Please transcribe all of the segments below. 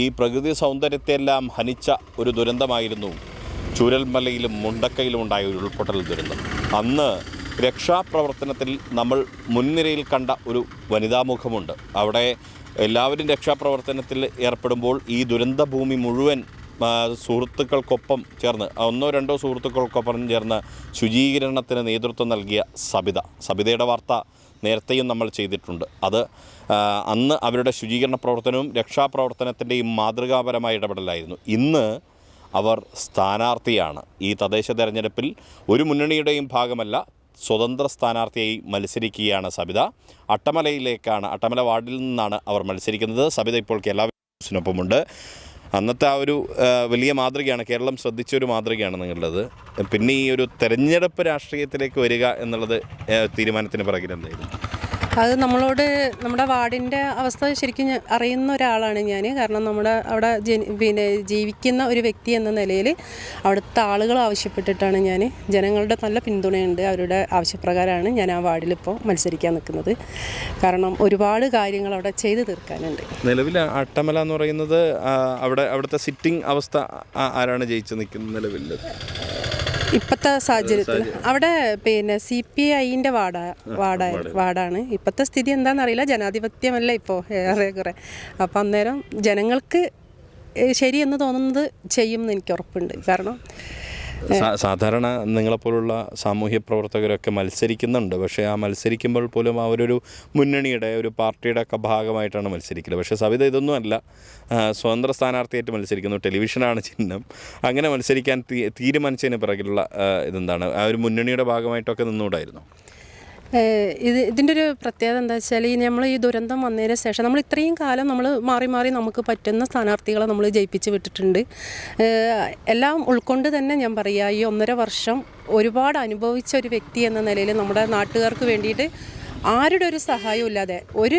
ഈ പ്രകൃതി സൗന്ദര്യത്തെല്ലാം ഹനിച്ച ഒരു ദുരന്തമായിരുന്നു ചൂരൽമലയിലും മുണ്ടക്കയിലും ഉണ്ടായ ഒരു ഉരുൾപൊട്ടൽ ദുരന്തം. അന്ന് രക്ഷാപ്രവർത്തനത്തിൽ നമ്മൾ മുൻനിരയിൽ കണ്ട ഒരു വനിതാമുഖമുണ്ട്. അവിടെ എല്ലാവരും രക്ഷാപ്രവർത്തനത്തിൽ ഏർപ്പെടുമ്പോൾ ഈ ദുരന്തഭൂമി മുഴുവൻ സുഹൃത്തുക്കൾക്കൊപ്പം ചേർന്ന് ഒന്നോ രണ്ടോ സുഹൃത്തുക്കൾക്കൊപ്പം ചേർന്ന് ശുചീകരണത്തിന് നേതൃത്വം നൽകിയ സബിത. സബിതയുടെ വാർത്ത നേരത്തെയും നമ്മൾ ചെയ്തിട്ടുണ്ട്. അത് അന്ന് അവരുടെ ശുചീകരണ പ്രവർത്തനവും രക്ഷാപ്രവർത്തനത്തിന്റെയും മാതൃകാപരമായ ഇടപെടലായിരുന്നു. ഇന്ന് അവർ സ്ഥാനാർത്ഥിയാണ്. ഈ തദ്ദേശ തെരഞ്ഞെടുപ്പിൽ ഒരു മുന്നണിയുടെയും ഭാഗമല്ല സ്വതന്ത്ര സ്ഥാനാർത്ഥിയായി മത്സരിക്കുകയാണ് സബിത. അട്ടമലയിലേക്കാണ് അട്ടമല വാർഡിൽ നിന്നാണ് അവർ മത്സരിക്കുന്നത്. സബിത ഇപ്പോൾ കേരള ന്യൂസിനൊപ്പമുണ്ട് അന്നത്തെ ആ ഒരു വലിയ മാതൃകയാണ് കേരളം ശ്രദ്ധിച്ച ഒരു മാതൃകയാണ് നിങ്ങളുടേത്. പിന്നെ ഈ ഒരു തെരഞ്ഞെടുപ്പ് രാഷ്ട്രീയത്തിലേക്ക് വരിക എന്നുള്ളത് തീരുമാനത്തിന് പിറകിൽ അത് നമ്മളോട് നമ്മുടെ വാർഡിന്റെ അവസ്ഥ ശരിക്കും അറിയുന്ന ഒരാളാണ് ഞാൻ. കാരണം നമ്മുടെ അവിടെ പിന്നെ ജീവിക്കുന്ന ഒരു വ്യക്തി എന്ന നിലയിൽ അവിടുത്തെ ആളുകൾ ആവശ്യപ്പെട്ടിട്ടാണ് ഞാൻ. ജനങ്ങളുടെ നല്ല പിന്തുണയുണ്ട്. അവരുടെ ആവശ്യപ്രകാരമാണ് ഞാൻ ആ വാർഡിലിപ്പോൾ മത്സരിക്കാൻ നിൽക്കുന്നത്. കാരണം ഒരുപാട് കാര്യങ്ങൾ അവിടെ ചെയ്തു തീർക്കാനുണ്ട്. നിലവിൽ അട്ടമല എന്ന് പറയുന്നത് അവിടെ അവിടുത്തെ സിറ്റിംഗ് അവസ്ഥ ആരാണ് ജയിച്ചു നിൽക്കുന്നത് നിലവിൽ? ഇപ്പോഴത്തെ സാഹചര്യത്തിൽ. അവിടെ പിന്നെ സി പി ഐന്റെ വാടാണ് വാർഡ വാർഡാണ്. ഇപ്പോഴത്തെ സ്ഥിതി എന്താണെന്നറിയില്ല ജനാധിപത്യമല്ല ഇപ്പോ ഏറെ കുറെ. അപ്പം അന്നേരം ജനങ്ങൾക്ക് ശരിയെന്ന് തോന്നുന്നത് ചെയ്യും എന്ന് എനിക്ക് ഉറപ്പുണ്ട്. കാരണം സാധാരണ നിങ്ങളെപ്പോലുള്ള സാമൂഹ്യ പ്രവർത്തകരൊക്കെ മത്സരിക്കുന്നുണ്ട്. പക്ഷേ ആ മത്സരിക്കുമ്പോൾ പോലും അവരൊരു മുന്നണിയുടെ ഒരു പാർട്ടിയുടെ ഒക്കെ ഭാഗമായിട്ടാണ് മത്സരിക്കുന്നത് പക്ഷേ സവിത ഇതൊന്നും അല്ല. സ്വതന്ത്ര സ്ഥാനാർത്ഥിയായിട്ട് മത്സരിക്കുന്നു. ടെലിവിഷനാണ് ചിഹ്നം. അങ്ങനെ മത്സരിക്കാൻ തീരുമാനിച്ചതിന് പിറകിലുള്ള ഇതെന്താണ്? ആ ഒരു മുന്നണിയുടെ ഭാഗമായിട്ടൊക്കെ നിന്നുകൂടായിരുന്നു? ഇത് ഇതിന്റെ ഒരു പ്രത്യേകത എന്താ വെച്ചാൽ ഈ നമ്മൾ ഈ ദുരന്തം വന്നതിന് ശേഷം നമ്മൾ ഇത്രയും കാലം നമ്മൾ മാറി മാറി നമുക്ക് പറ്റുന്ന സ്ഥാനാർത്ഥികളെ നമ്മൾ ജയിപ്പിച്ച് വിട്ടിട്ടുണ്ട്. എല്ലാം ഉൾക്കൊണ്ട് തന്നെ ഞാൻ പറയുക ഈ ഒന്നര വർഷം ഒരുപാട് അനുഭവിച്ച ഒരു വ്യക്തി എന്ന നിലയിൽ നമ്മുടെ നാട്ടുകാർക്ക് വേണ്ടിയിട്ട് ആരുടെ ഒരു സഹായവും ഇല്ലാതെ ഒരു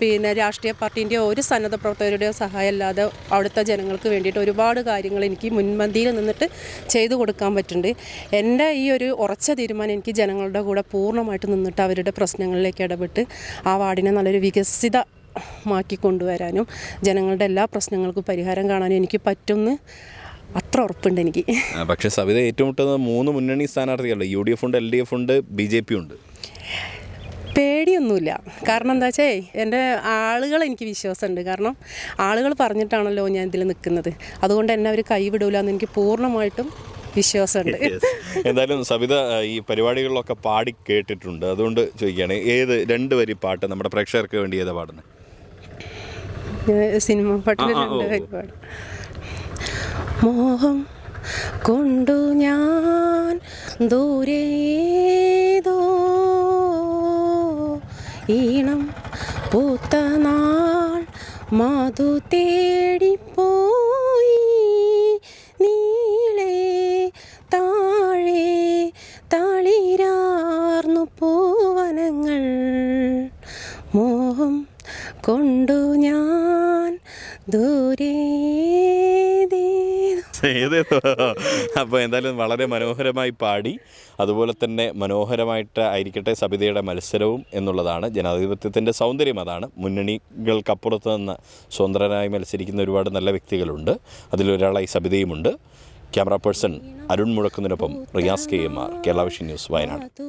പിന്നെ രാഷ്ട്രീയ പാർട്ടീന്റെയോ ഒരു സന്നദ്ധ പ്രവർത്തകരുടെയോ സഹായം ഇല്ലാതെ അവിടുത്തെ ജനങ്ങൾക്ക് വേണ്ടിയിട്ട് ഒരുപാട് കാര്യങ്ങൾ എനിക്ക് മുൻപന്തിയിൽ നിന്നിട്ട് ചെയ്തു കൊടുക്കാൻ പറ്റുന്നുണ്ട്. എന്റെ ഈ ഒരു ഉറച്ച തീരുമാനം എനിക്ക് ജനങ്ങളുടെ കൂടെ പൂർണമായിട്ട് നിന്നിട്ട് അവരുടെ പ്രശ്നങ്ങളിലേക്ക് ഇടപെട്ട് ആ വാർഡിനെ നല്ലൊരു വികസിത മാക്കി കൊണ്ടുവരാനും ജനങ്ങളുടെ എല്ലാ പ്രശ്നങ്ങൾക്കും പരിഹാരം കാണാനും എനിക്ക് പറ്റുമെന്ന് അത്ര ഉറപ്പുണ്ട് എനിക്ക്. പക്ഷേ സവിത ഏറ്റുമുട്ടുന്നത് മൂന്ന് മുന്നണി സ്ഥാനാർത്ഥികളുണ്ട്. യു ഡി എഫ് ഉണ്ട് എൽ ഡി എഫ് ഉണ്ട് ബി ജെ പി ഉണ്ട്. പേടിയൊന്നുമില്ല. കാരണം എന്താ വെച്ചേ എന്റെ ആളുകൾ എനിക്ക് വിശ്വാസമുണ്ട്. കാരണം ആളുകൾ പറഞ്ഞിട്ടാണല്ലോ ഞാൻ ഇതിൽ നിൽക്കുന്നത്. അതുകൊണ്ട് എന്നെ അവർ കൈവിടൂല എന്ന് എനിക്ക് പൂർണമായിട്ടും വിശ്വാസമുണ്ട്. എന്തായാലും സവിത ഈ പരിപാടികളിലൊക്കെ പാടി കേട്ടിട്ടുണ്ട്. അതുകൊണ്ട് ചോദിക്കുകയാണ് ഏത് രണ്ട് വരി പാട്ട് നമ്മുടെ പ്രേക്ഷകർക്ക് വേണ്ടി ഏതാ പാടുന്നത് സിനിമ പാട്ടിൽ രണ്ട് വരി. ഒരുപാട് മോഹം കൊണ്ടു ഞാൻ ദൂരേതോ ഈണം പൂത്ത നാൾ മധു തേടിപ്പോയി നീളെ താഴെ തളിരാർന്നു പൂവനങ്ങൾ. മോഹം കൊണ്ടു ഞാൻ ദൂരെ ഏതേതോ അപ്പോൾ എന്തായാലും വളരെ മനോഹരമായി പാടി. അതുപോലെ തന്നെ മനോഹരമായിട്ട് ആയിരിക്കട്ടെ സബിതയുടെ മത്സരവും എന്നുള്ളതാണ്. ജനാധിപത്യത്തിന്റെ സൗന്ദര്യം അതാണ്. മുന്നണികൾക്കപ്പുറത്ത് നിന്ന് സ്വതന്ത്രനായി മത്സരിക്കുന്ന ഒരുപാട് നല്ല വ്യക്തികളുണ്ട്. അതിലൊരാളായി സബിതയുമുണ്ട്. Camera person Arun മുഴക്കുന്നതിനൊപ്പം Riyas K M R Kerala vision news Wayanad.